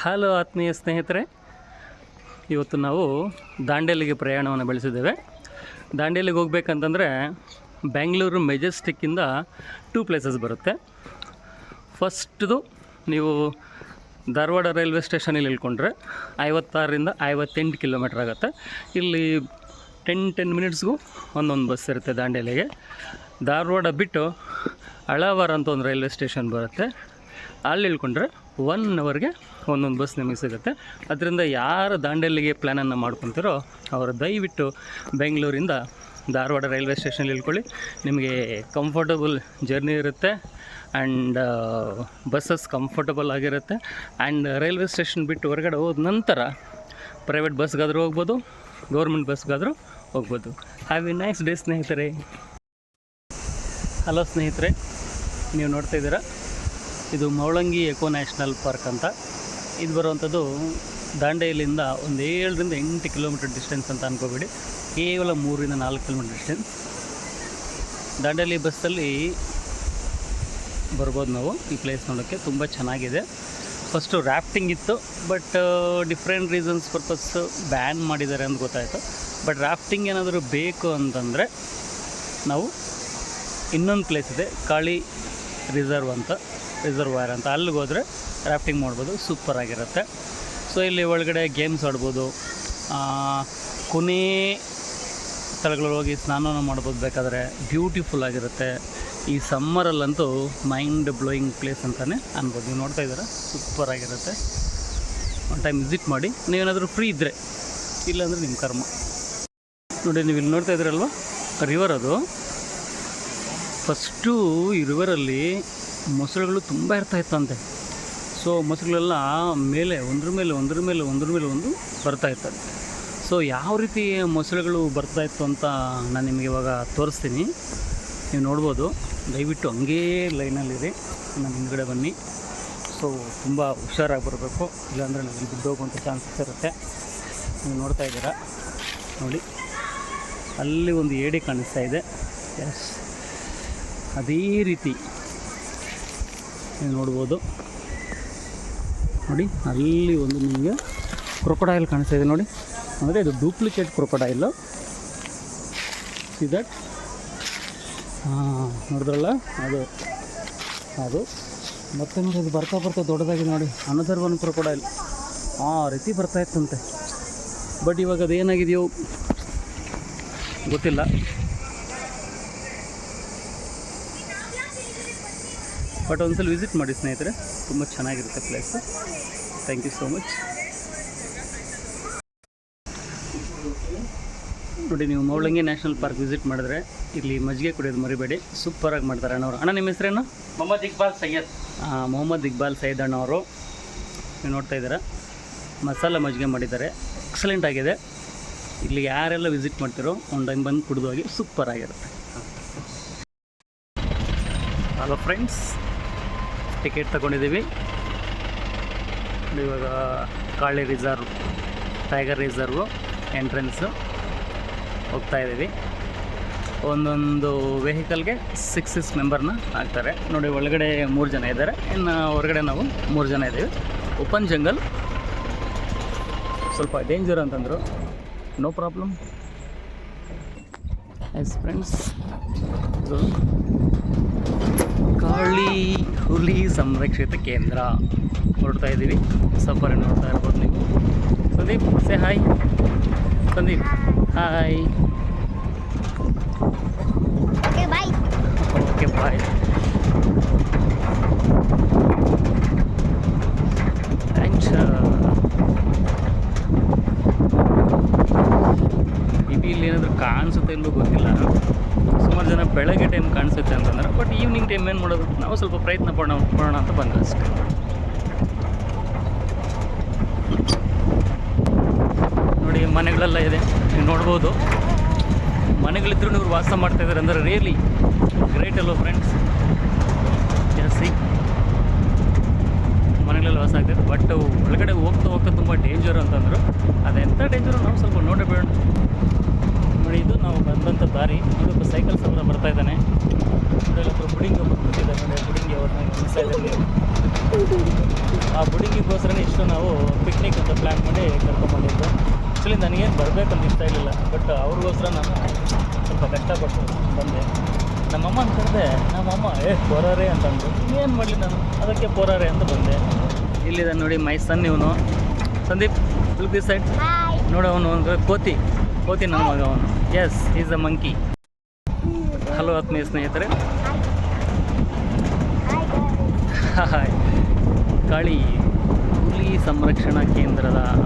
Hello ಆತ್ಮೀಯ ಸ್ನೇಹಿತರೆ. ಇವತ್ತು ನಾವು ದಾಂಡೇಲಿಗೆ ಪ್ರಯಾಣವನ್ನು ಬೆಳೆಸಿದ್ದೇವೆ. ದಾಂಡೇಲಿಗೆ ಹೋಗ್ಬೇಕಂತಂದರೆ ಬೆಂಗಳೂರು ಮೆಜೆಸ್ಟಿಕ್ಕಿಂದ ಟೂ ಪ್ಲೇಸಸ್ ಬರುತ್ತೆ. ಫಸ್ಟ್ದು ನೀವು ಧಾರವಾಡ ರೈಲ್ವೆ ಸ್ಟೇಷನಲ್ಲಿ ಇಳ್ಕೊಂಡ್ರೆ ಐವತ್ತಾರರಿಂದ ಐವತ್ತೆಂಟು ಕಿಲೋಮೀಟ್ರ್ ಆಗುತ್ತೆ. ಇಲ್ಲಿ ಟೆನ್ ಟೆನ್ ಮಿನಿಟ್ಸ್ಗೂ ಒಂದೊಂದು ಬಸ್ ಇರುತ್ತೆ ದಾಂಡೇಲಿಗೆ. ಧಾರವಾಡ ಬಿಟ್ಟು ಅಳವಾರ ಅಂತ ಒಂದು ರೈಲ್ವೆ ಸ್ಟೇಷನ್ ಬರುತ್ತೆ. ಅಲ್ಲಿ ಇಳ್ಕೊಂಡ್ರೆ ಒನ್ ಅವರ್ಗೆ ಒಂದೊಂದು ಬಸ್ ನಿಮಗೆ ಸಿಗುತ್ತೆ. ಅದರಿಂದ ಯಾರು ದಾಂಡೇಲಿಗೆ ಪ್ಲ್ಯಾನನ್ನು ಮಾಡ್ಕೊತಿರೋ ಅವರು ದಯವಿಟ್ಟು ಬೆಂಗಳೂರಿಂದ ಧಾರವಾಡ ರೈಲ್ವೆ ಸ್ಟೇಷನಲ್ಲಿ ಇಳ್ಕೊಳ್ಳಿ. ನಿಮಗೆ ಕಂಫರ್ಟಬಲ್ ಜರ್ನಿ ಇರುತ್ತೆ ಆ್ಯಂಡ್ ಬಸ್ಸಸ್ ಕಂಫರ್ಟಬಲ್ ಆಗಿರುತ್ತೆ. ಆ್ಯಂಡ್ ರೈಲ್ವೆ ಸ್ಟೇಷನ್ ಬಿಟ್ಟು ಹೊರಗಡೆ ಹೋದ ನಂತರ ಪ್ರೈವೇಟ್ ಬಸ್ಗಾದರೂ ಹೋಗ್ಬೋದು ಗೌರ್ಮೆಂಟ್ ಬಸ್ಗಾದರೂ ಹೋಗ್ಬೋದು. ಹ್ಯಾವ್ ಎ ನೈಸ್ ಡೇ ಸ್ನೇಹಿತರೆ. ಹಲೋ ಸ್ನೇಹಿತರೆ, ನೀವು ನೋಡ್ತಾ ಇದ್ದೀರಾ? ಇದು ಮೌಳಂಗಿ ಎಕೋ ನ್ಯಾಷನಲ್ ಪಾರ್ಕ್ ಅಂತ. ಇದು ಬರುವಂಥದ್ದು ದಾಂಡೇಲಿಯಿಂದ ಒಂದು ಏಳರಿಂದ ಎಂಟು ಕಿಲೋಮೀಟರ್ ಡಿಸ್ಟೆನ್ಸ್ ಅಂತ ಅನ್ಕೋಬೇಡಿ. ಕೇವಲ ಮೂರರಿಂದ ನಾಲ್ಕು ಕಿಲೋಮೀಟರ್ ಡಿಸ್ಟೆನ್ಸ್. ದಾಂಡೇಲಿ ಬಸ್ಸಲ್ಲಿ ಬರ್ಬೋದು ನಾವು ಈ ಪ್ಲೇಸ್ ನೋಡೋಕ್ಕೆ. ತುಂಬ ಚೆನ್ನಾಗಿದೆ. ಫಸ್ಟು ರಾಫ್ಟಿಂಗ್ ಇತ್ತು but different reasons purpose ban ಮಾಡಿದ್ದಾರೆ ಅಂತ ಗೊತ್ತಾಯಿತು. ಬಟ್ ರಾಫ್ಟಿಂಗ್ ಏನಾದರೂ ಬೇಕು ಅಂತಂದರೆ ನಾವು ಇನ್ನೊಂದು ಪ್ಲೇಸ್ ಇದೆ ಕಾಳಿ ರಿಸರ್ವ್ ಅಂತ. ರಿಸರ್ವಾಯರ್ ಅಂತ. ಅಲ್ಲಿಗೆ ಹೋದರೆ ರಾಫ್ಟಿಂಗ್ ಮಾಡ್ಬೋದು. ಸೂಪರ್ ಆಗಿರುತ್ತೆ. ಸೊ ಇಲ್ಲಿ ಒಳಗಡೆ ಗೇಮ್ಸ್ ಆಡ್ಬೋದು. ಕೊನೆ ಸ್ಥಳಗಳಲ್ಲಿ ಹೋಗಿ ಸ್ನಾನ ಮಾಡ್ಬೋದು. ಬೇಕಾದರೆ ಬ್ಯೂಟಿಫುಲ್ ಆಗಿರುತ್ತೆ. ಈ ಸಮ್ಮರಲ್ಲಂತೂ ಮೈಂಡ್ ಬ್ಲೋಯಿಂಗ್ ಪ್ಲೇಸ್ ಅಂತಲೇ ಅನ್ಬೋದು. ನೀವು ನೋಡ್ತಾ ಇದ್ದೀರಾ? ಸೂಪರ್ ಆಗಿರುತ್ತೆ. ಒನ್ ಟೈಮ್ ವಿಸಿಟ್ ಮಾಡಿ. ನೀವೇನಾದರೂ ಫ್ರೀ ಇದ್ದರೆ ಇಲ್ಲಾಂದರೆ ನಿಮ್ಮ ಕರ್ಮ. ನೋಡಿ, ನೀವು ಇಲ್ಲಿ ನೋಡ್ತಾ ಇದ್ದೀರಲ್ವ? ರಿವರ್ ಅದು. ಫಸ್ಟು ಈ ರಿವರಲ್ಲಿ ಮೊಸಳೆಗಳು ತುಂಬ ಇರ್ತಾ ಇತ್ತಂತೆ. ಸೊ ಮೊಸಳೆಗಳೆಲ್ಲ ಮೇಲೆ, ಒಂದ್ರ ಮೇಲೆ ಒಂದ್ರ ಮೇಲೆ ಒಂದ್ರ ಮೇಲೆ ಒಂದು ಬರ್ತಾ ಇತ್ತಂತೆ ಸೊ ಯಾವ ರೀತಿ ಮೊಸಳೆಗಳು ಬರ್ತಾ ಇತ್ತು ಅಂತ ನಾನು ನಿಮಗೆ ಇವಾಗ ತೋರಿಸ್ತೀನಿ. ನೀವು ನೋಡ್ಬೋದು, ದಯವಿಟ್ಟು ಹಂಗೇ ಲೈನಲ್ಲಿರಿ ನಾನು ಹಿಂದ್ಗಡೆ ಬನ್ನಿ. ಸೊ ತುಂಬ ಹುಷಾರಾಗಿ ಬರಬೇಕು. ಇಲ್ಲಾಂದರೆ ನನಗೆ ಬಿದ್ದೋಗುವಂಥ ಚಾನ್ಸಸ್ ಇರುತ್ತೆ. ನೀವು ನೋಡ್ತಾ ಇದ್ದೀರಾ? ನೋಡಿ. ಅಲ್ಲಿ ಒಂದು ಏಡಿ ಕಾಣಿಸ್ತಾ ಇದೆ. ಎಸ್ ಅದೇ ರೀತಿ. ನೀವು ನೋಡ್ಬೋದು. ನೋಡಿ, ಅಲ್ಲಿ ಒಂದು ನಿಮಗೆ ಕ್ರೊಕೊಡೈಲ್ ಕಾಣಿಸ್ತಾ ಇದೆ ನೋಡಿ. ಅಂದರೆ ಇದು ಡೂಪ್ಲಿಕೇಟ್ ಕ್ರೊಕೊಡೈಲು ಸಿ ದಟ್ ಹಾಂ, ನೋಡಿದ್ರಲ್ಲ? ಅದು ಅದು. ಮತ್ತೆ ನೋಡಿ ಅದು ಬರ್ತಾ ಬರ್ತಾ ದೊಡ್ಡದಾಗಿ ನೋಡಿ. ಅನದರ್ ಒನ್ ಕ್ರೊಕೊಡೈಲ್ ಆ ರೀತಿ ಬರ್ತಾ ಇತ್ತಂತೆ. ಬಟ್ ಇವಾಗ ಅದೇನಾಗಿದೆಯೋ ಗೊತ್ತಿಲ್ಲ. ಬಟ್ ಒಂದ್ಸಲ ವಿಸಿಟ್ ಮಾಡಿ ಸ್ನೇಹಿತರೆ. ತುಂಬ ಚೆನ್ನಾಗಿರುತ್ತೆ place thank you so much ನೋಡಿ ನೀವು ಮೌಳಂಗಿ ನ್ಯಾಷನಲ್ ಪಾರ್ಕ್ ವಿಸಿಟ್ ಮಾಡಿದ್ರೆ ಇಲ್ಲಿ ಮಜ್ಜಿಗೆ ಕುಡಿಯೋದು ಮರಿಬೇಡಿ. ಸೂಪರಾಗಿ ಮಾಡ್ತಾರೆ ಅಣ್ಣವರು. ಅಣ್ಣ ನಿಮ್ಮ ಹೆಸರೇನು ಮೊಹಮ್ಮದ್ ಇಕ್ಬಾಲ್ ಸೈಯದ್. ಆ, ಮೊಹಮ್ಮದ್ ಇಕ್ಬಾಲ್ ಸೈಯದ್ ಅಣ್ಣವರು ನೀವು ನೋಡ್ತಾ ಇದ್ದೀರಾ? ಮಸಾಲ ಮಜ್ಜಿಗೆ ಮಾಡಿದ್ದಾರೆ. ಎಕ್ಸಲೆಂಟ್ ಆಗಿದೆ. ಇಲ್ಲಿ ಯಾರೆಲ್ಲ ವಿಸಿಟ್ ಮಾಡ್ತಿರೋ ಒಂದು ಟೈಮ್ ಬಂದು ಕುಡಿದು ಹೋಗಿ ಸೂಪರ್ ಆಗಿರುತ್ತೆ. ಹಲೋ ಫ್ರೆಂಡ್ಸ್ ಟಿಕೆಟ್ ತಗೊಂಡಿದ್ದೀವಿ. ಇವಾಗ Kali reserve, tiger reserve entrance ಹೋಗ್ತಾ ಇದ್ದೀವಿ. ಒಂದೊಂದು ವೆಹಿಕಲ್ಗೆ ಸಿಕ್ಸ್ ಸಿಕ್ಸ್ ಮೆಂಬರ್ನ ಹಾಕ್ತಾರೆ ನೋಡಿ, ಒಳಗಡೆ ಮೂರು ಜನ ಇದ್ದಾರೆ. ಇನ್ನು ಹೊರಗಡೆ ನಾವು ಮೂರು ಜನ ಇದ್ದೀವಿ. ಓಪನ್ ಜಂಗಲ್ ಸ್ವಲ್ಪ ಡೇಂಜರ್ ಅಂತಂದರು. No problem yes friends Kali ಹುಲಿ ಸಂರಕ್ಷಿತ ಕೇಂದ್ರ ಹೊರಡ್ತಾ ಇದ್ದೀವಿ. ಸಫಾರಿ ನೋಡ್ತಾ ಇರ್ಬೋದು ನೀವು. Sandeep say hi Sandeep hi. Okay bye ಇದು ಇಲ್ಲಿ ಏನಾದರೂ ಕಾಣಿಸುತ್ತೆ ಇಲ್ಲೂ ಗೊತ್ತಿಲ್ಲ. ಸುಮಾರು ಜನ ಬೆಳಗ್ಗೆ ಟೈಮ್ ಕಾಣಿಸುತ್ತೆ ಅಂತಂದ್ರೆ ಬಟ್ ಈವ್ನಿಂಗ್ ಟೈಮ್ ಏನು ಮಾಡೋದು? ನಾವು ಸ್ವಲ್ಪ ಪ್ರಯತ್ನ ಪಡೋಣ ಪಡೋಣ ಅಂತ ಬಂದು ಅಷ್ಟೇ. ನೋಡಿ, ಮನೆಗಳೆಲ್ಲ ಇದೆ. ನೀವು ನೋಡ್ಬೋದು. ಮನೆಗಳಿದ್ರೂ ಇವ್ರು ವಾಸ ಮಾಡ್ತಾ ಇದ್ದಾರೆ ಅಂದರೆ ರಿಯಲಿ ಗ್ರೇಟ್ ಅಲ್ವ ಫ್ರೆಂಡ್ಸ್ ಜಾಸ್ತಿ ಮನೆಗಳಲ್ಲಿ ವಾಸ ಆಗ್ತದೆ ಬಟ್ ಒಳಗಡೆ ಹೋಗ್ತಾ ಹೋಗ್ತಾ ತುಂಬ ಡೇಂಜರ್ ಅಂತಂದರು. ಅದೆಂಥ ಡೇಂಜರು ನಾವು ಸ್ವಲ್ಪ ನೋಡಬೇಡ ನೋಡಿ ಇದು ನಾವು ಬಂದಂಥ ದಾರಿ. ಇದೊಬ್ಬ ಸೈಕಲ್ ಸಮರ ಬರ್ತಾ ಇದ್ದಾನೆ. ಅದರಲ್ಲಿ ಒಬ್ಬರು ಬುಡಿಂಗಿ ಒಬ್ಬರು ಕೂತಿದ್ದಾರೆ ನೋಡಿ ಬುಡಿಂಗಿ ಅವ್ರನ್ನ ಗಮನಿಸ್ತಾ ಇದ್ದಾರೆ ಆ ಬುಡಿಂಗಿಗೋಸ್ಕರನೇ ಇಷ್ಟು ನಾವು ಪಿಕ್ನಿಕ್ ಅಂತ ಪ್ಲ್ಯಾನ್ ಮಾಡಿ ಕರ್ಕೊಂಡ್ಬಂದಿದ್ದು ಆ್ಯಕ್ಚುಲಿ ನನಗೇನು ಬರಬೇಕಂತ ಇಷ್ಟ ಇರಲಿಲ್ಲ ಬಟ್ ಅವ್ರಿಗೋಸ್ಕರ ನಾನು ಸ್ವಲ್ಪ ಕಷ್ಟಪಟ್ಟು ಬಂದೆ. ನಮ್ಮಮ್ಮ ಕರೆದೆ ನಮ್ಮಮ್ಮ ಏ ಪೋರಾರೆ ಅಂತಂದ್ರು. ಏನು ಮಾಡಲಿ ನಾನು? ಅದಕ್ಕೆ ಪೋರಾರೆ ಅಂತ ಬಂದೆ. ಇಲ್ಲಿದೆ ನೋಡಿ ಮೈ ಸನ್ ಇವನು. ಸಂದೀಪ್ ಸೈಡ್ ನೋಡು ಅವನು ಒಂದು ಕೋತಿ. ಕೋತಿ ನನ್ನ ಮಗ ಅವನು. Yes is a monkey hello ಆತ್ಮೀಯ ಸ್ನೇಹಿತರೆ. ಕಾಳಿ ಹುಲಿ ಸಂರಕ್ಷಣಾ ಕೇಂದ್ರದ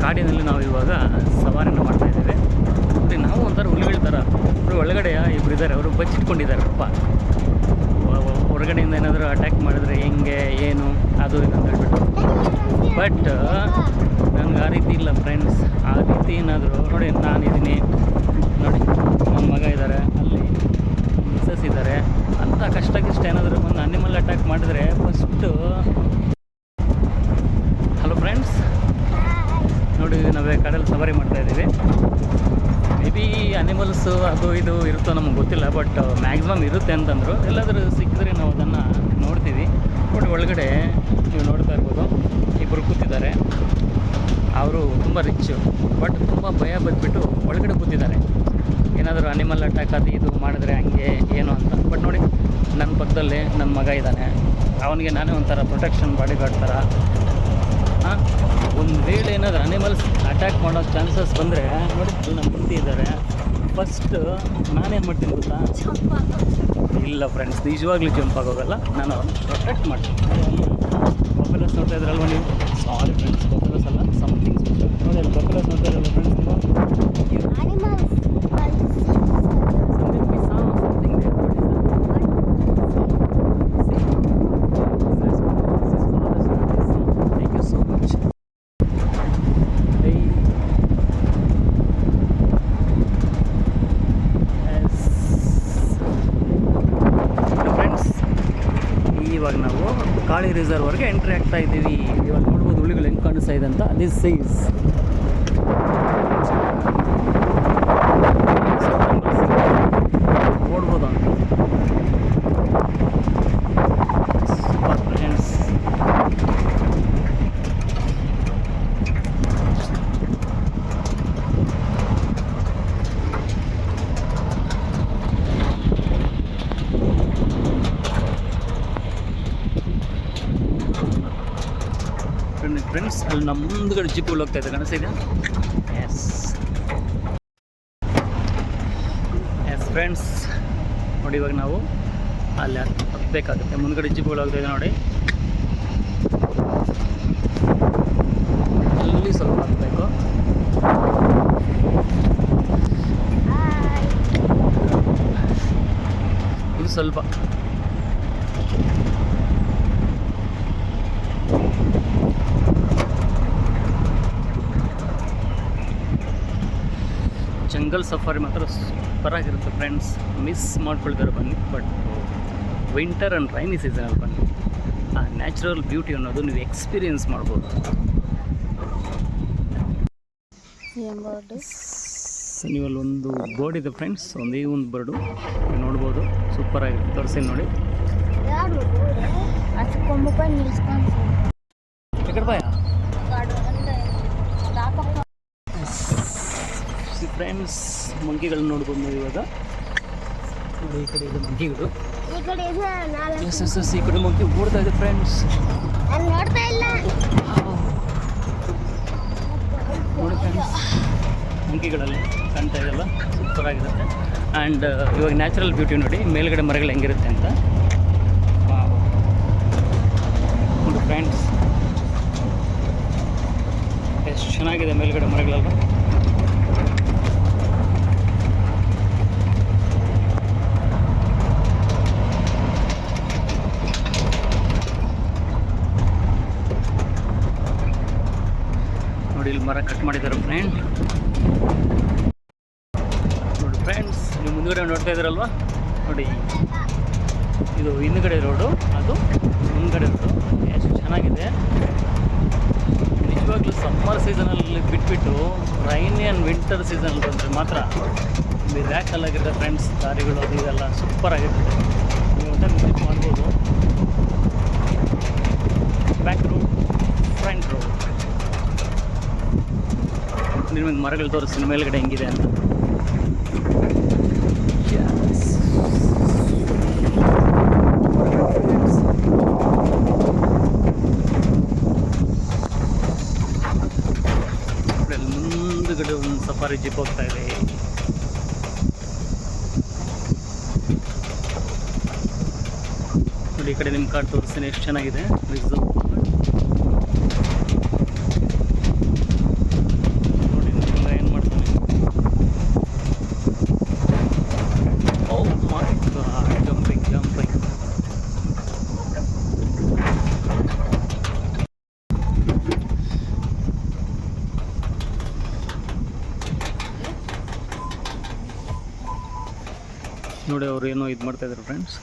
ಕಾಡಿನಲ್ಲಿ ನಾವು ಇವಾಗ ಸವಾರಿನ ಮಾಡ್ತಾ ಇದ್ದೇವೆ. ಅಂದರೆ ನಾವು ಒಂಥರ ಹುಲಿಗಳ ಥರ. ಒಳಗಡೆ ಇಬ್ರು ಇದ್ದಾರೆ, ಅವರು ಬಚ್ಚಿಟ್ಕೊಂಡಿದ್ದಾರೆ. ಪಾಪ ಹೊ- ಹೊ- ಹೊರಗಡೆಯಿಂದ ಏನಾದರೂ ಅಟ್ಯಾಕ್ ಮಾಡಿದ್ರೆ ಹೆಂಗೆ, ಏನು, ಅದು ಇದು ಅಂತ ಹೇಳ್ಬಿಟ್ಟು. ಬಟ್ ನನಗೆ ಆ ರೀತಿ ಇಲ್ಲ ಫ್ರೆಂಡ್ಸ್ ಆ ರೀತಿ ಏನಾದರೂ, ನೋಡಿ ನಾನಿದ್ದೀನಿ ನೋಡಿ ನನ್ನ ಮಗ ಇದ್ದಾರೆ ಅಲ್ಲಿ ಮಿಸ್ಸಸ್ ಇದ್ದಾರೆ ಅಂಥ ಕಷ್ಟಕ್ಕಿಷ್ಟ ಏನಾದರೂ ಒಂದು ಅನಿಮಲ್ ಅಟ್ಯಾಕ್ ಮಾಡಿದ್ರೆ ಫಸ್ಟು ಹಲೋ ಫ್ರೆಂಡ್ಸ್ ನೋಡಿ, ನಾವೇ ಕಡಲ್ ಸವಾರಿ ಮಾಡ್ತಾ ಇದ್ದೀವಿ ಮೇ ಬಿ ಅನಿಮಲ್ಸು ಅದು ಇದು ಇರುತ್ತೋ ನಮಗೆ ಗೊತ್ತಿಲ್ಲ ಬಟ್ ಮ್ಯಾಕ್ಸಿಮಮ್ ಇರುತ್ತೆ ಅಂತಂದರು. ಎಲ್ಲಾದರೂ ಸಿಕ್ಕಿದ್ರೆ ನಾವು ಅದನ್ನು ನೋಡ್ತೀವಿ. ಬಟ್ ಒಳಗಡೆ ನೀವು ನೋಡ್ತಾ ಇರ್ಬೋದು ಇಬ್ಬರು ಕೂತಿದ್ದಾರೆ. ಅವರು ತುಂಬ ರಿಚ್ಚು ಬಟ್ ತುಂಬ ಭಯ ಬಂದುಬಿಟ್ಟು ಒಳಗಡೆ ಕೂತಿದ್ದಾರೆ. ಏನಾದರೂ ಅನಿಮಲ್ ಅಟ್ಯಾಕ್ ಅದು ಇದು ಮಾಡಿದ್ರೆ ಹಂಗೆ ಏನು ಅಂತ. ಬಟ್ ನೋಡಿ ನನ್ನ ಪಕ್ಕದಲ್ಲಿ ನನ್ನ ಮಗ ಇದ್ದಾನೆ. ಅವನಿಗೆ ನಾನೇ ಒಂಥರ ಪ್ರೊಟೆಕ್ಷನ್ ಬಾಡಿ ಗಾರ್ಡ್ ಥರ. ಒಂದು ವೇಳೆ ಏನಾದರೂ ಅನಿಮಲ್ಸ್ ಅಟ್ಯಾಕ್ ಮಾಡೋ ಚಾನ್ಸಸ್ ಬಂದರೆ, ನೋಡಿ ನಮ್ಮ ಮುಂದೆ ಇದ್ದಾರೆ ಫಸ್ಟ್ ನಾನೇನು ಮಾಡ್ತೀನಿ ಗೊತ್ತಾ? ಇಲ್ಲ ಫ್ರೆಂಡ್ಸ್ ನಿಜವಾಗ್ಲೂ ಜಂಪ್ ಆಗೋಗಲ್ಲ ನಾನು ಅವ್ರನ್ನ ಪ್ರೊಟೆಕ್ಟ್ ಮಾಡ್ತೀನಿ. ಬಫೆಲಸ್ ನೋಡ್ತಾ ಇದ್ರಲ್ವ ನೀವು? ಸಾರಿ ಫ್ರೆಂಡ್ಸ್ ಬಫೆಲಸ್ ಅಲ್ಲ ಸಮಥಿಂಗ್ ನೋಡಿ ಅಲ್ಲಿ ನೋಡ್ತಾ ಇದ್ರಲ್ಲ ಫ್ರೆಂಡ್ಸ್ ಇವಾಗ ನಾವು ಕಾಳಿ ರಿಸರ್ವ್ವರೆಗೆ ಎಂಟ್ರಿ ಆಗ್ತಾ ಇದ್ದೀವಿ. ಇವಾಗ ನೋಡ್ಬೋದು ಹುಳಿಗಳು ಹೆಂಗೆ ಕಾಣಿಸ್ತಾ ಇದೆ ಅಂತ. ದಿಸ್ ಈಸ್ ನೋಡ್ಬೋದು ಅಂತ ಫ್ರೆಂಡ್ಸ್ ಫ್ರೆಂಡ್ಸ್ ಅಲ್ಲಿ ನಮ್ಮ ಜಿಪ್ಪುಗಳು ಹೋಗ್ತಾ ಇದೆ ಕಾಣಿಸ್ತಿದೆ ಎಸ್ ಎಸ್ ಫ್ರೆಂಡ್ಸ್ ನೋಡಿ ಇವಾಗ ನಾವು ಅಲ್ಲಿ ಹತ್ತಬೇಕಾಗುತ್ತೆ. ಮುಂದ್ಗಡೆ ಜಿಪ್ಪುಗಳು ಹೋಗ್ತಾ ಇದೆ ನೋಡಿ. ಅಲ್ಲಿ ಸ್ವಲ್ಪ ಹತ್ತಬೇಕು. ಇದು ಸ್ವಲ್ಪ ಜಂಗಲ್ ಸಫಾರಿ ಮಾತ್ರ ಸೂಪರಾಗಿರುತ್ತೆ ಫ್ರೆಂಡ್ಸ್ ಮಿಸ್ ಮಾಡ್ಕೊಳ್ತಾರೆ ಬನ್ನಿ ಬಟ್ ವಿಂಟರ್ ಆ್ಯಂಡ್ ರೈನಿ ಸೀಸನಲ್ಲಿ ಬನ್ನಿ. ಆ ನ್ಯಾಚುರಲ್ ಬ್ಯೂಟಿ ಅನ್ನೋದು ನೀವು ಎಕ್ಸ್ಪೀರಿಯನ್ಸ್ ಮಾಡ್ಬೋದು. ನೀವಲ್ಲಿ ಒಂದು ಬೋರ್ಡ್ ಇದೆ ಫ್ರೆಂಡ್ಸ್ ಒಂದೇ ಒಂದು ಬರ್ಡು ನೋಡ್ಬೋದು ಸೂಪರ್ ಸೂಪರಾಗಿರುತ್ತೆ ತೋರಿಸಿ ನೋಡಿ. ಕೊಂಬ ಬಾಯ ಫ್ರೆಂಡ್ಸ್ ಮಂಕಿಗಳನ್ನ ನೋಡ್ಬೋದು ಇವಾಗ. ನೋಡಿ ಈ ಕಡೆ ಇದೆ ಮಂಕಿಗಳು ಎಸ್ ಎಸ್ ಎಸ್ ಈ ಕಡೆ ಮಂಕಿ ಓಡ್ತಾ ಇದೆ ಫ್ರೆಂಡ್ಸ್ ನಾನು ನೋಡ್ತಾ ಇಲ್ಲ. ನೋಡಿ ಫ್ರೆಂಡ್ಸ್ ಮಂಕಿಗಳಲ್ಲಿ ಕಾಣ್ತಾ ಇದೆಲ್ಲ ಸೂಪರ್ ಆಗಿರುತ್ತೆ ಆ್ಯಂಡ್ ಇವಾಗ ನ್ಯಾಚುರಲ್ ಬ್ಯೂಟಿ ನೋಡಿ ಮೇಲ್ಗಡೆ ಮರಗಳು ಹೆಂಗಿರುತ್ತೆ ಅಂತ. ನೋಡಿ ಫ್ರೆಂಡ್ಸ್ ಎಷ್ಟು ಚೆನ್ನಾಗಿದೆ ಮೇಲ್ಗಡೆ ಮರಗಳೆಲ್ಲ ಮರ ಕಟ್ ಮಾಡಿದ್ದಾರೆ ಫ್ರೆಂಡ್ ನೋಡಿ ಫ್ರೆಂಡ್ಸ್ ನೀವು ಮುಂದುಗಡೆ ನೋಡ್ತಾ ಇದ್ದೀರಲ್ವ ನೋಡಿ, ಇದು ಹಿಂದ್ಗಡೆ ರೋಡು ಅದು ಮುಂದ್ಗಡೆ ರೋಡು ಎಷ್ಟು ಚೆನ್ನಾಗಿದೆ. ನಿಜವಾಗ್ಲೂ ಸಮ್ಮರ್ ಸೀಸನಲ್ಲಿ ಬಿಟ್ಬಿಟ್ಟು ರೈನ್ ಆ್ಯಂಡ್ ವಿಂಟರ್ ಸೀಸನ್ ಬಂದರೆ ಮಾತ್ರ ಮಿರಾಕಲ್ ಆಗಿರುತ್ತೆ ಫ್ರೆಂಡ್ಸ್ ದಾರಿಗಳು ಅದು ಇದೆಲ್ಲ. ಸೂಪರ್ ಆಗಿರ್ತದೆ ನೀವು ಅಂತ ವಿಸಿಟ್ ಮಾಡ್ಬೋದು. ಬ್ಯಾಕ್ ರೋಡ್ ಫ್ರಂಟ್ ರೋಡ್ ನಿಮಗೆ ಮರಗಳು ತೋರಿಸ್ತೀನಿ ಮೇಲ್ಗಡೆ ಹೆಂಗಿದೆ ಅಂತ. ಮುಂದುಗಡೆ ಒಂದು ಸಫಾರಿ ಜೀಪ್ ಹೋಗ್ತಾ ಇದೆ. ನೋಡಿ, ಈ ಕಡೆ ನಿಮ್ಮ ಕಾರ್ಡ್ ತೋರಿಸ್ತೀನಿ, ಎಷ್ಟು ಚೆನ್ನಾಗಿದೆ. ರಿಸರ್ವ್ ನೋಡಿ ನಿಮ್ಮ ಏನು ಮಾಡ್ತಾನೆ oh my god jumping jumping ನೋಡಿ ಅವ್ರು ಏನೋ ಇದು ಮಾಡ್ತಾ ಇದ್ದಾರೆ friends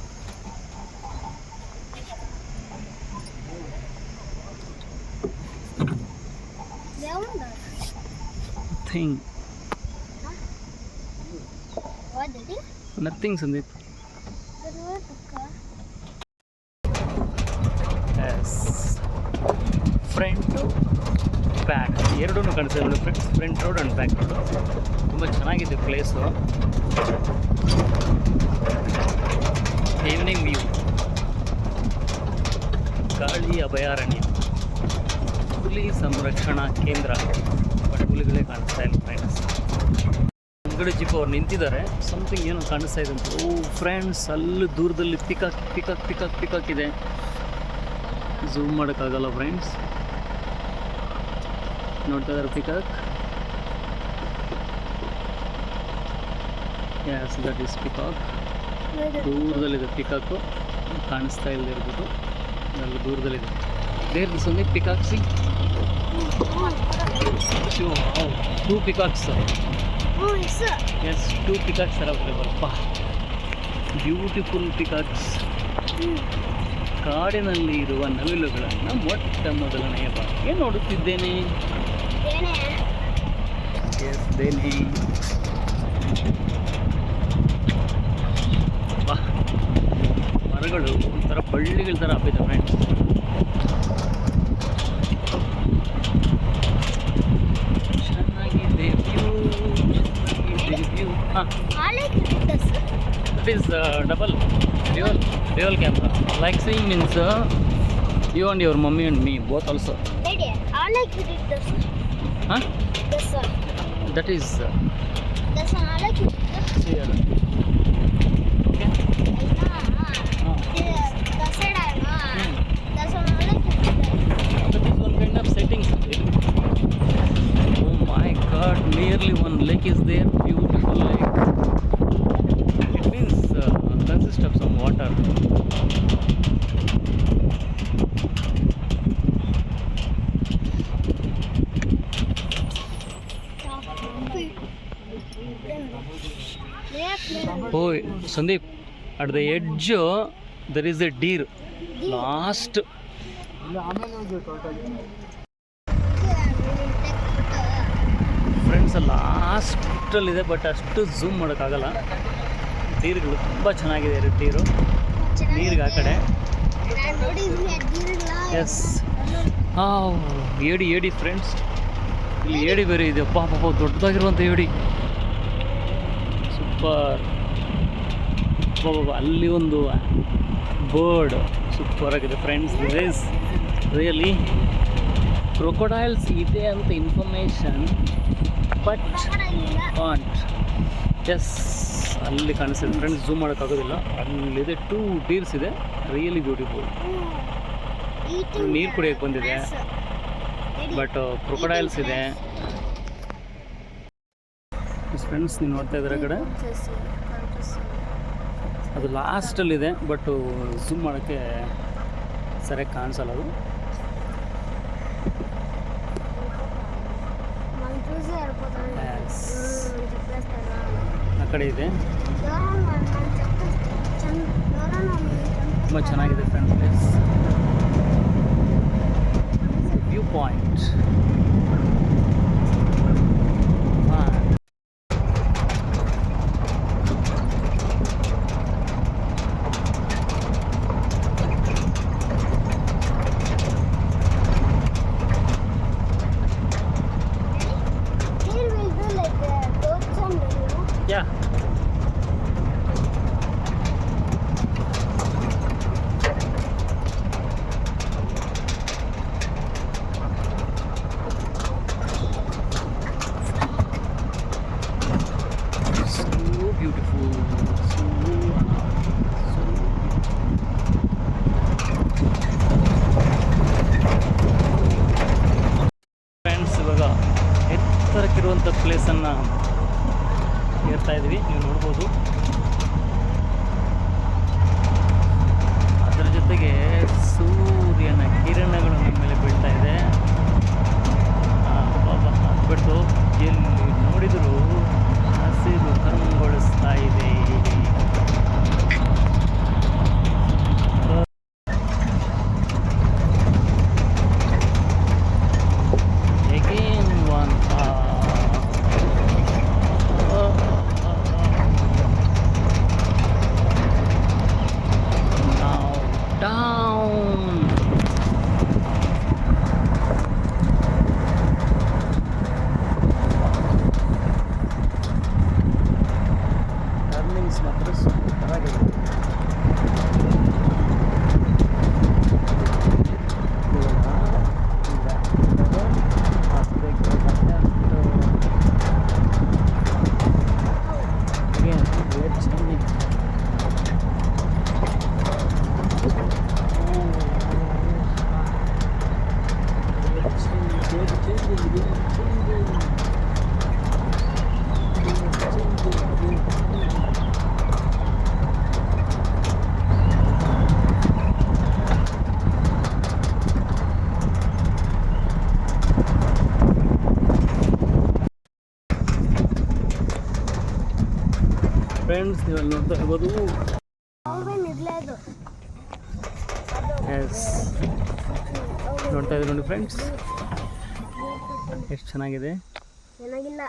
thing nothing Sandeep front back ಎರಡೂ ಕಾಣಿಸ್ತಾ ಇದೆ front road and back road ತುಂಬ ಚೆನ್ನಾಗಿದೆ ಪ್ಲೇಸು ಈವ್ನಿಂಗ್ ವ್ಯೂ ಗಾಳಿ ಅಭಯಾರಣ್ಯ. ಹುಲಿ ಸಂರಕ್ಷಣಾ ಕೇಂದ್ರ. ಬಟ್ ಹುಲಿಗಳೇ ಕಾಣಿಸ್ತಾ ಇಲ್ಲ ಫ್ರೆಂಡ್ಸ್ ಮುಂದ್ಗಡೆ ಜೀಪ್ ಅವ್ರು ನಿಂತಿದ್ದಾರೆ. ಸಮಥಿಂಗ್ ಏನೋ ಕಾಣಿಸ್ತಾ ಇದೆ ಅಂತ. ಓ ಫ್ರೆಂಡ್ಸ್ ಅಲ್ಲಿ ದೂರದಲ್ಲಿ ಪಿಕಾಕ್ ಪಿಕಾಕ್ ಪಿಕಾಕ್ ಪಿಕಾಕ್ ಇದೆ. ಝೂಮ್ ಮಾಡೋಕ್ಕಾಗಲ್ಲ ಫ್ರೆಂಡ್ಸ್ ನೋಡ್ತಾ ಇದ್ದಾರೆ peacock yes that is peacock ದೂರದಲ್ಲಿದೆ ಪಿಕಾಕು ಕಾಣಿಸ್ತಾ ಇಲ್ಲದೆ ಇರ್ಬೋದು. ಅಲ್ಲಿ ದೂರದಲ್ಲಿದೆ. ದೇರ್ ದಿಸ್ ಒಂದೇ peacock sing two peacocks sir is yes two peacock sir available ಪಾ ಬ್ಯೂಟಿಫುಲ್ ಪಿಕಾಕ್ಸ್ ಕಾಡಿನಲ್ಲಿ ಇರುವ ನವಿಲುಗಳನ್ನು ಮೊಟ್ಟ ಮೊದಲನೆಯ ಬಾರಿಗೆ ನೋಡುತ್ತಿದ್ದೇನೆ. ಎಸ್ ದೆಹಲಿ ಮರಗಳು ಒಂಥರ ಬಳ್ಳಿಗಳ ಥರ ಹಬ್ಬಿದೆ ಫ್ರೆಂಡ್ಸ್ ಚೆನ್ನಾಗಿದೆ ವ್ಯೂ ಚೆನ್ನಾಗಿದೆ uh, camera. Like seeing means uh, you your mommy and me both also. I like it this. Huh? Yes, sir. That is. Uh, That's another kid. Here. Nearly one lake is there, beautiful lake. It means uh, consist of some water. Oh, at the the there is there deer last friends ಲಾಸ್ಟಲ್ಲಿದೆ but ಅಷ್ಟು zoom ಮಾಡೋಕ್ಕಾಗಲ್ಲ. ಡೀರ್ಗಳು ತುಂಬ ಚೆನ್ನಾಗಿದೆ ರೀ ಡೀರು ನೀರಿಗೆ ಆ ಕಡೆ. S ಹಾಂ ಏಡಿ ಏಡಿ ಫ್ರೆಂಡ್ಸ್ ಇಲ್ಲಿ ಏಡಿ ಬೇರೆ ಇದೆ ಪಾಪ ಪಾಪ ದೊಡ್ಡದಾಗಿರುವಂಥ ಏಡಿ. ಸೂಪರ್ ಅಲ್ಲಿ ಒಂದು ಬರ್ಡ್ ಸೂಪರ್ ಆಗಿದೆ ಫ್ರೆಂಡ್ಸ್ ದಿಸ್ ರಿಯಲಿ ಕ್ರೊಕೊಡೈಲ್ಸ್ ಇದೆ ಅಂತ ಇನ್ಫಾರ್ಮೇಷನ್ ಬಟ್ ಆಂಟ್ ಎಸ್ ಅಲ್ಲಿ ಕಾಣಿಸ್ತಿದೆ. ಫ್ರೆಂಡ್ಸ್ ಝೂಮ್ ಮಾಡೋಕ್ಕಾಗೋದಿಲ್ಲ. ಅಲ್ಲಿದೆ ಟೂ ಡೀರ್ಸ್ ಇದೆ. ರಿಯಲಿ ಬ್ಯೂಟಿಫುಲ್ ನೀರು ಕುಡಿಯೋಕ್ಕೆ ಬಂದಿದೆ. ಬಟ್ ಕ್ರೊಕೊಡೈಲ್ಸ್ ಇದೆ. ಫ್ರೆಂಡ್ಸ್ ನೀವು ನೋಡ್ತಾ ಇದ್ದಾರೆ ಕಡೆ? ಅದು ಲಾಸ್ಟಲ್ಲಿದೆ ಬಟ್ಟು ಝೂಮ್ ಮಾಡೋಕ್ಕೆ ಸರಿಯಾಗಿ ಕಾಣಿಸಲ್ಲ ಅದು. ಆ ಕಡೆ ಇದೆ. ತುಂಬ ಚೆನ್ನಾಗಿದೆ friend place view point friends ನೀವು ಅಲ್ಲಿ ನೋಡ್ತಾ ಇರ್ಬೋದು. ಎಸ್ ನೋಡ್ತಾ ಇದ್ದೀವಿ ನೋಡಿ ಫ್ರೆಂಡ್ಸ್ ಎಷ್ಟು ಚೆನ್ನಾಗಿದೆ? ಚೆನ್ನಾಗಿಲ್ಲ.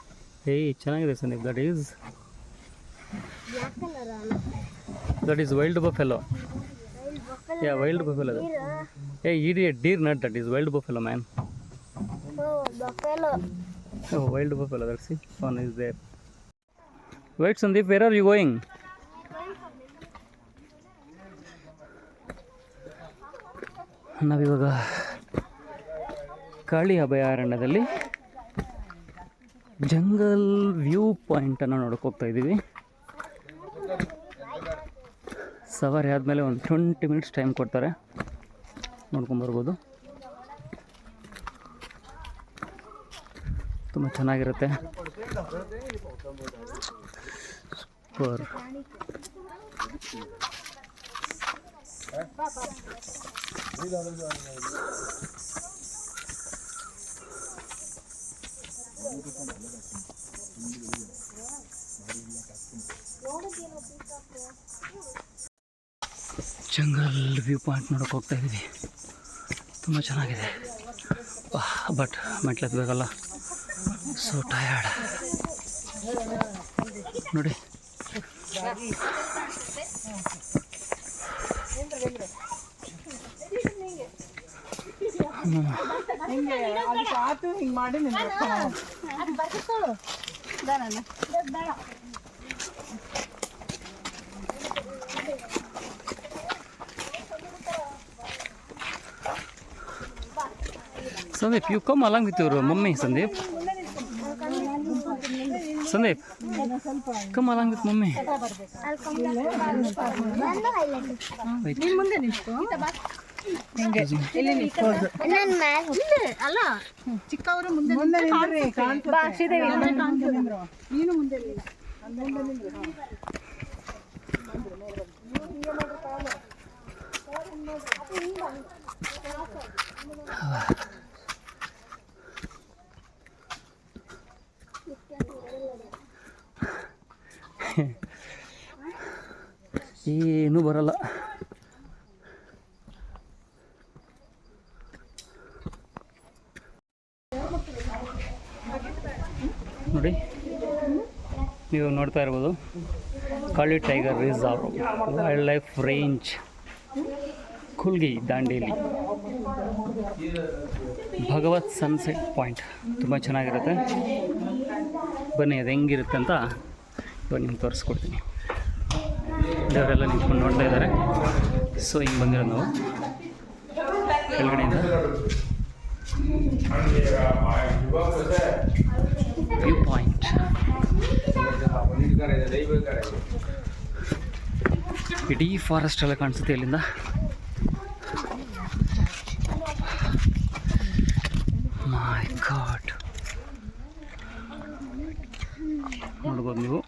ಏಯ್ ಚೆನ್ನಾಗಿದೆ Sandeep that is that is wild buffalo ya wild buffalo ಏ ಇಡಿ deer not that is wild buffalo man wild buffalo that see one is there white Sandeep where are you going ನಾವಿವಾಗ ಕಾಳಿ ಅಭಯಾರಣ್ಯದಲ್ಲಿ jungle view ಪಾಯಿಂಟನ್ನು ನೋಡೋಕೆ ಹೋಗ್ತಾ ಇದ್ದೀವಿ. ಸವಾರಿ ಆದಮೇಲೆ ಒಂದು ಟ್ವೆಂಟಿ ಮಿನಿಟ್ಸ್ ಟೈಮ್ ಕೊಡ್ತಾರೆ. ನೋಡ್ಕೊಂಬರ್ಬೋದು ತುಂಬ ಚೆನ್ನಾಗಿರುತ್ತೆ. ಸೂಪರ್ ಜಂಗಲ್ ವ್ಯೂ ಪಾಯಿಂಟ್ ನೋಡೋಕೆ ಹೋಗ್ತಾ ಇದ್ದೀವಿ. ತುಂಬ ಚೆನ್ನಾಗಿದೆ. ಬಟ್ ಮೆಟ್ಲೆತ್ಬೇಕಲ್ಲ ಸೊ ಟಯರ್ಡ್ ನೋಡಿ. ಅದಕ್ಕೆ ಆತು ಹಿಂಗೆ ಮಾಡಿ ನಿಂದ್ರಸ್ತಾನ ಅವ. Sandeep you come along with your mummy Sandeep Sandeep come along with mummy. ನೀನ್ ಮುಂದೆ ನಿಂತ್ಕೊ. ಹಿಂಗೆ. ಇಲ್ಲಿ ಅಲ್ಲ. ಚಿಕ್ಕವರು ಮುಂದೆ ಮುಂದೆ ನಿಂದ್ರಿ ಕಾಣ್ತದೆ ಮುಂದೆ ನಿಂದ್ರು. ನೀನು ಮುಂದೆ ನಿಲ್ಲು. ಅಲ್ಲಿ ಮುಂದೆ ನಿಂದ್ರು. ಏನು ಬರಲ್ಲ. ನೋಡಿ, ನೀವು ನೋಡ್ತಾ ಇರ್ಬೋದು, Kali tiger reserve wildlife range Kulgi Dandeli. Bhagwat sunset point ತುಂಬ ಚೆನ್ನಾಗಿರುತ್ತೆ. ಬನ್ನಿ, ಅದು ಹೆಂಗಿರುತ್ತೆ ಅಂತ ಇವಾಗ ನಿಮ್ಗೆ ತೋರಿಸ್ಕೊಡ್ತೀನಿ. ದೇವರೆಲ್ಲ ನಿಂತ್ಕೊಂಡು ನೋಡ್ತಾ ಇದ್ದಾರೆ. ಸೊ ಹಿಂಗೆ ಬಂದಿರೋದು ನಾವು. ಕೆಳಗಡೆಯಿಂದ. ವ್ಯೂ ಪಾಯಿಂಟ್ ಇಡೀ ಫಾರೆಸ್ಟ್ ಎಲ್ಲ ಕಾಣಿಸುತ್ತೆ ಇಲ್ಲಿಂದ. ಮೈ ಗಾಡ್ ನೋಡ್ಬೋದು ನೀವು.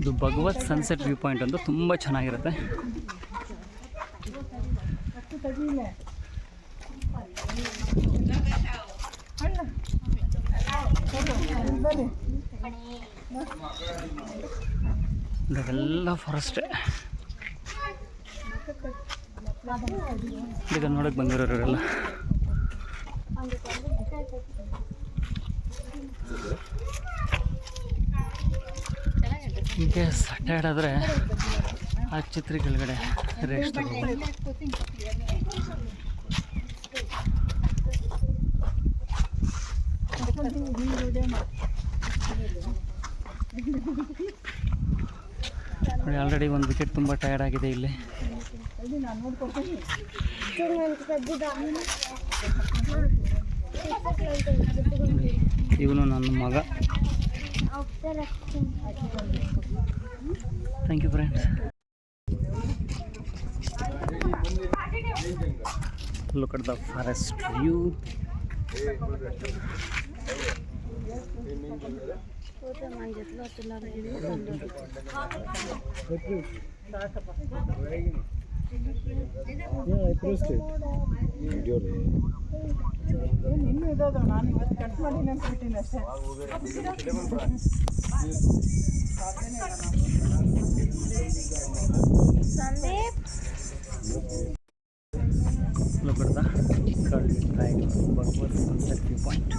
ಇದು ಭಗವತ್ ಸನ್ಸೆಟ್ ವ್ಯೂ ಪಾಯಿಂಟ್ ಅಂತ ತುಂಬ ಚೆನ್ನಾಗಿರುತ್ತೆ. ಇದೆಲ್ಲ ಫಾರೆಸ್ಟ್ ಈಗ ನೋಡಕ್ಕೆ ಬಂದಿರೋರೆಲ್ಲ. ಹೀಗೆ ಸಟೈಡ್ ಆದರೆ ಆ ಚಿತ್ರ ಕೆಳಗಡೆ ರೆಸ್ಟ್ ನೋಡಿ ಆಲ್ರೆಡಿ ಒಂದು ವಿಕೆಟ್ ತುಂಬ ಟಯರ್ಡ್ ಆಗಿದೆ ಇಲ್ಲಿ. ಇವನು ನನ್ನ ಮಗ. thank you friends look at the forest view ಇನ್ನೂ ಇದಾದ ನಾನು ಇವತ್ತು ಕಟ್ ಮಾಡಿ ನೆನ್ಸ್ಬಿಟ್ಟಿನಿ ಅಷ್ಟೇ Sandeep triangle Bhagwat sunset point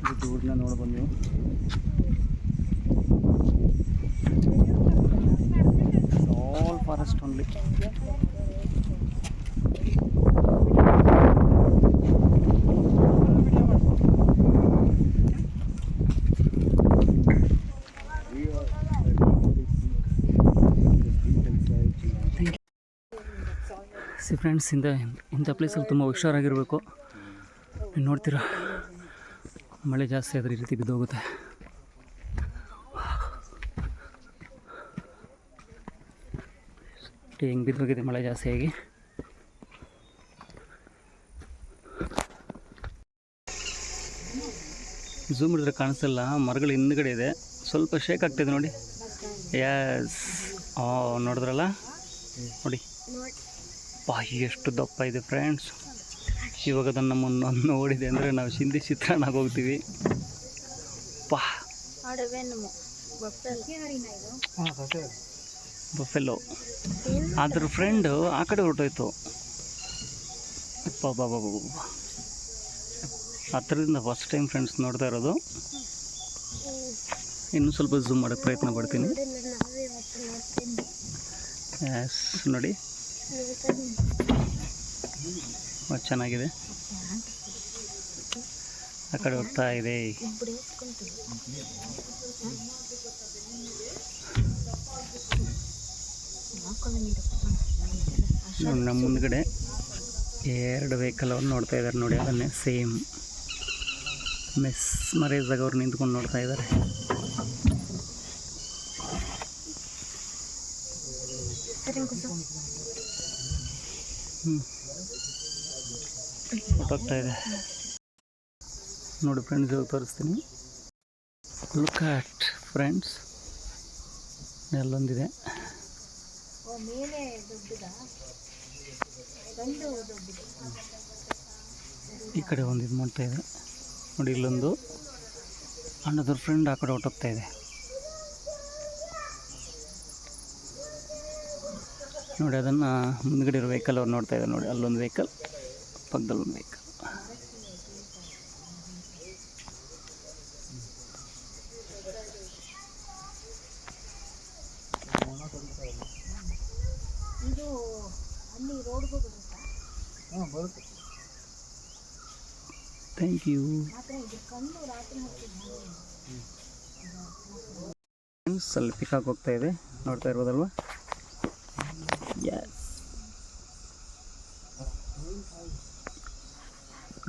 ಇದು ದೂರನ ನೋಡ್ಬೋದು ನೀವು all forest only see friends ಇಂದ ಇಂಥ ಪ್ಲೇಸಲ್ಲಿ ತುಂಬ ಹುಷಾರಾಗಿರಬೇಕು. ನೀವು ನೋಡ್ತೀರಾ? ಮಳೆ ಜಾಸ್ತಿ ಆದರೆ ಈ ರೀತಿ ಬಿದ್ದೋಗುತ್ತೆ. ಹೆಂಗೆ ಬಿದ್ದೋಗಿದೆ ಮಳೆ ಜಾಸ್ತಿ ಆಗಿ. ಝೂಮ್ ಹಿಡಿದ್ರೆ ಕಾಣಿಸಲ್ಲ ಮರಗಳು ಹಿಂದ್ಗಡೆ ಇದೆ. ಸ್ವಲ್ಪ ಶೇಕ್ ಆಗ್ತಿದೆ ನೋಡಿ. ಯಸ್ ಆ ನೋಡಿದ್ರಲ್ಲ? ನೋಡಿ. ಪಾ ಎಷ್ಟು ದಪ್ಪ ಇದೆ ಫ್ರೆಂಡ್ಸ್ ಇವಾಗ ಅದನ್ನು ನಮ್ಮನ್ನು ನೋಡಿದೆ ಅಂದರೆ ನಾವು ಸಿಂಧಿ ಚಿತ್ರಾನ್ನ ಹೋಗ್ತೀವಿ. ಪಾ ಬಫೆಲ್ಲೋ ಅದ್ರ ಫ್ರೆಂಡು ಆ ಕಡೆ ಹೊರಟೋಯ್ತು. ಬಾಬಾ ಹತ್ರದಿಂದ ಫಸ್ಟ್ ಟೈಮ್ ಫ್ರೆಂಡ್ಸ್ ನೋಡ್ತಾ ಇರೋದು. ಇನ್ನೂ ಸ್ವಲ್ಪ ಝೂಮ್ ಮಾಡೋಕ್ಕೆ ಪ್ರಯತ್ನ ಪಡ್ತೀನಿ. ನೋಡಿ. ಚೆನ್ನಾಗಿದೆ. ಆ ಕಡೆ ಹೋಗ್ತಾ ಇದೆ. ನಮ್ಮ ಮುಂದ್ಗಡೆ ಎರಡು ವೆಹಿಕಲ್ ಅವ್ರು ನೋಡ್ತಾ ಇದ್ದಾರೆ ನೋಡಿ, ಅದನ್ನೇ ಸೇಮ್ ಮೆಸ್ ಮರೇಜ್ದಾಗ ಅವ್ರು ನಿಂತ್ಕೊಂಡು ನೋಡ್ತಾ ಇದ್ದಾರೆ ನೋಡಿ ಫ್ರೆಂಡ್ಸ್ ತೋರಿಸ್ತೀನಿ. ಲುಕ್ ಆಟ್ ಫ್ರೆಂಡ್ಸ್ ಅಲ್ಲೊಂದಿದೆ ಈ ಕಡೆ ಒಂದು ಇದು ಮಾಡ್ತಾ ಇದೆ. ನೋಡಿ, ಇಲ್ಲೊಂದು ಅಣ್ಣದ್ರ ಫ್ರೆಂಡ್ ಆ ಕಡೆ ಹೊಟ್ಟೋಗ್ತಾ ಇದೆ. ನೋಡಿ, ಅದನ್ನು ಮುಂದ್ಗಡೆ ಇರೋ ವೆಹಿಕಲ್ ಅವ್ರು ನೋಡ್ತಾ ಇದ್ದಾರೆ. ನೋಡಿ, ಅಲ್ಲೊಂದು ವೆಹಿಕಲ್ ಪಕ್ಕದಲ್ಲಿ ಒಂದು ವೆಹಿಕಲ್ ಇದು ಅಲ್ಲಿ ರೋಡ್ಗೂ ಬರುತ್ತಾ ಹಾಂ ಬರುತ್ತೆ ಥ್ಯಾಂಕ್ ಯು ಮಾತ್ರ ಇದು ಕಣ್ಣು ರಾತ್ರಿ ಹೊತ್ತಿದ್ದು ಫ್ರೆಂಡ್ಸ್ ಅಲ್ಲಿ ಪಿಕಾಕ್ ಹೋಗ್ತಾ ಇದೆ. ನೋಡ್ತಾ ಇರ್ಬೋದಲ್ವ? ಎಸ್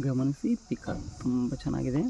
ಗಮನಿಸಿ ಪಿಕಾಕ್ ತುಂಬ ಚೆನ್ನಾಗಿದೆ.